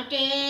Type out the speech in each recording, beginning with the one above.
Okay.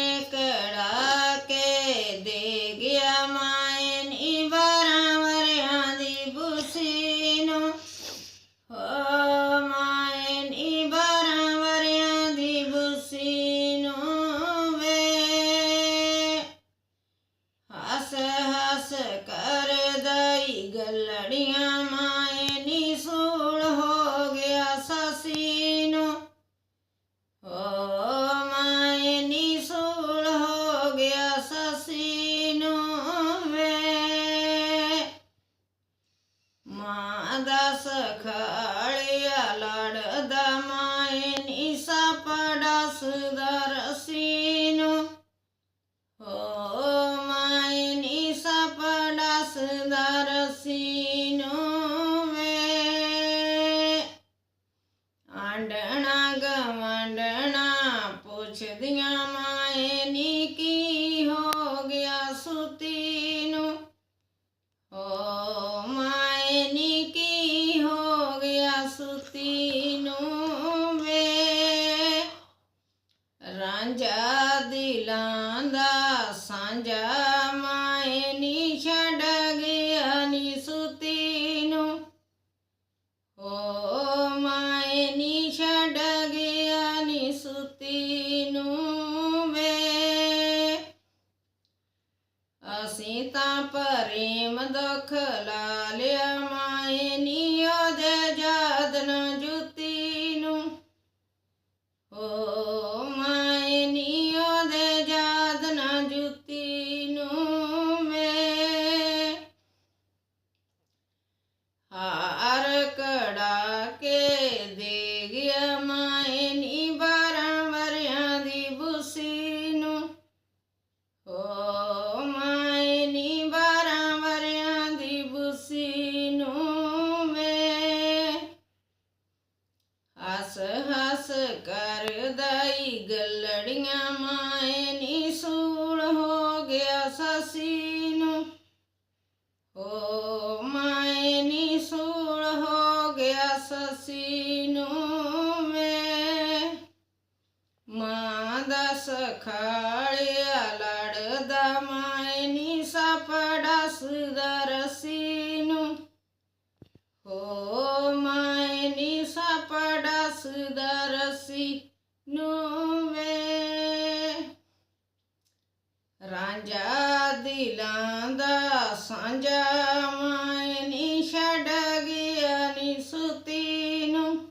ਸਖਾਲਿਆ ਲੜਦਾ ਮਾਏ ਨੀ ਸਾਪੜਾ ਸੁਦਰ ਸੀਨੂੰ। ਓ ਮਾਏ ਨੀ ਸਾਪੜਾ ਸੁਦਰ ਸੀਨੂੰ ਵੇ। ਆਂਡਣਾ ਗਵੰਡਣਾ ਪੁੱਛਦੀਆਂ ਮਾਏ ਨੀ ਛੱਡ ਗਿਆ ਨੀ ਸੁਤੀ ਨੂੰ। ਓ ਮਾਏ ਨੀ ਛੱਡ ਗਿਆ ਨੀ ਗੱਲੜੀਆਂ ਮਾਏ ਨੀ ਸੂਲ ਹੋ ਗਿਆ ਸਸੀ ਨੂੰ ਓ ਮਾਏ ਨੀ ਸੂਲ ਹੋ ਗਿਆ ਸਸੀ ਨੂੰ ਮੈਂ। ਮਾਂ ਦਾ ਸਖਾਲਿਆ ਲੜਦਾ, ਮਾਏ ਨੀ ਸਾਪੜਾ ਸੁਦਰਸੀ ਨੂੰ ਓ ਦਿਲਾਂ ਦਾ ਸਾਂਝਾ ਮਾਏ ਨੀ ਛੱਡ ਗਿਆ ਨੀ ਸੁਤੀ ਨੂੰ।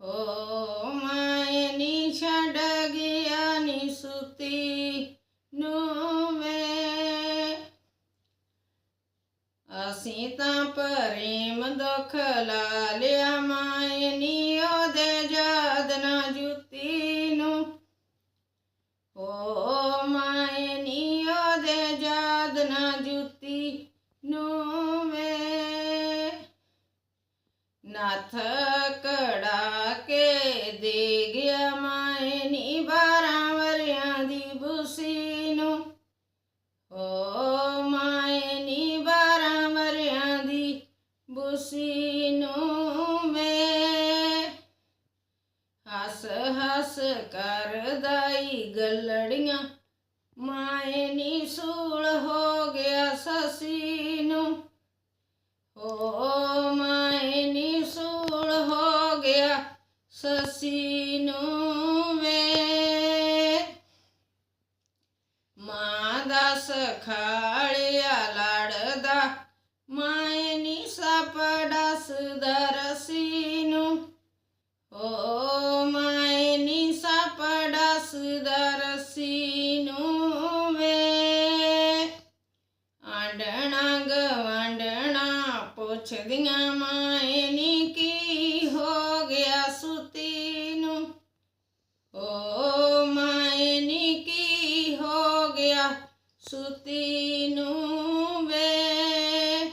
ਓ ਮਾਏ ਨੀ ਛੱਡ ਗਿਆ ਨੀ ਸੁਤੀ ਨੂੰ ਵੇ ਅਸੀਂ ਤਾਂ ਪ੍ਰੇਮ ਦੁੱਖ ਲਾ ਲਿਆ ਮਾਏ ਨੀ ਉਹਦੇ ਨਾ ਜੁੱਤੀ ਨੂੰ ਵੇ ਨੱਥ ਕੜਾ ਕੇ ਦੇ ਗਿਆ ਮਾਏ ਨੀ ਬਾਰਾਂ ਵਰਿਆਂ ਦੀ ਬੁਸੀ ਨੂੰ। ਓ ਮਾਏ ਨੀ ਬਾਰਾਂ ਵਰਿਆਂ ਦੀ ਬੁਸੀ ਨੂੰ ਵੇ ਹੱਸ ਹੱਸ ਕਰਦਾਈ ਗੱਲੜੀਆਂ, ਮਾਏ ਨੀ ਸੂਲ ਸਸੀ ਨੂੰ ਓ ਮੈਂ ਨੀ ਸੂਲ ਹੋ ਗਿਆ ਸਸੀ ਨੂੰ ਪੁੱਛਦੀਆਂ ਮਾਏ ਨੀ ਕੀ ਹੋ ਗਿਆ ਸੁਤੀ ਨੂੰ। ਓ ਮਾਏ ਨੀ ਕੀ ਹੋ ਗਿਆ ਸੁਤੀ ਨੂੰ ਵੇ।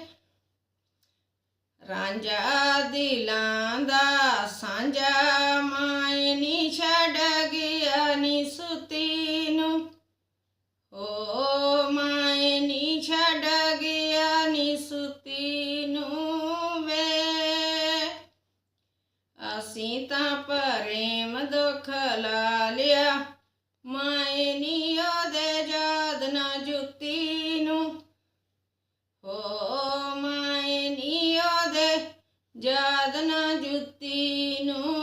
ਰਾਂਝਾ ਦਿਲਾਂ ਦਾ ਸਾਂਝਾ ਪ੍ਰੇਮ ਦੁਖ ਲਾਲਿਆ ਮਾਏ ਨੀਓ ਦੇ ਜਾਦ ਨਾ ਜੁਕਤੀ ਨੂੰ। ਹੋ ਮਾਏ ਨੀਓ ਦੇ ਜਾਦ ਨਾ ਜੁਕਤੀ ਨੂੰ।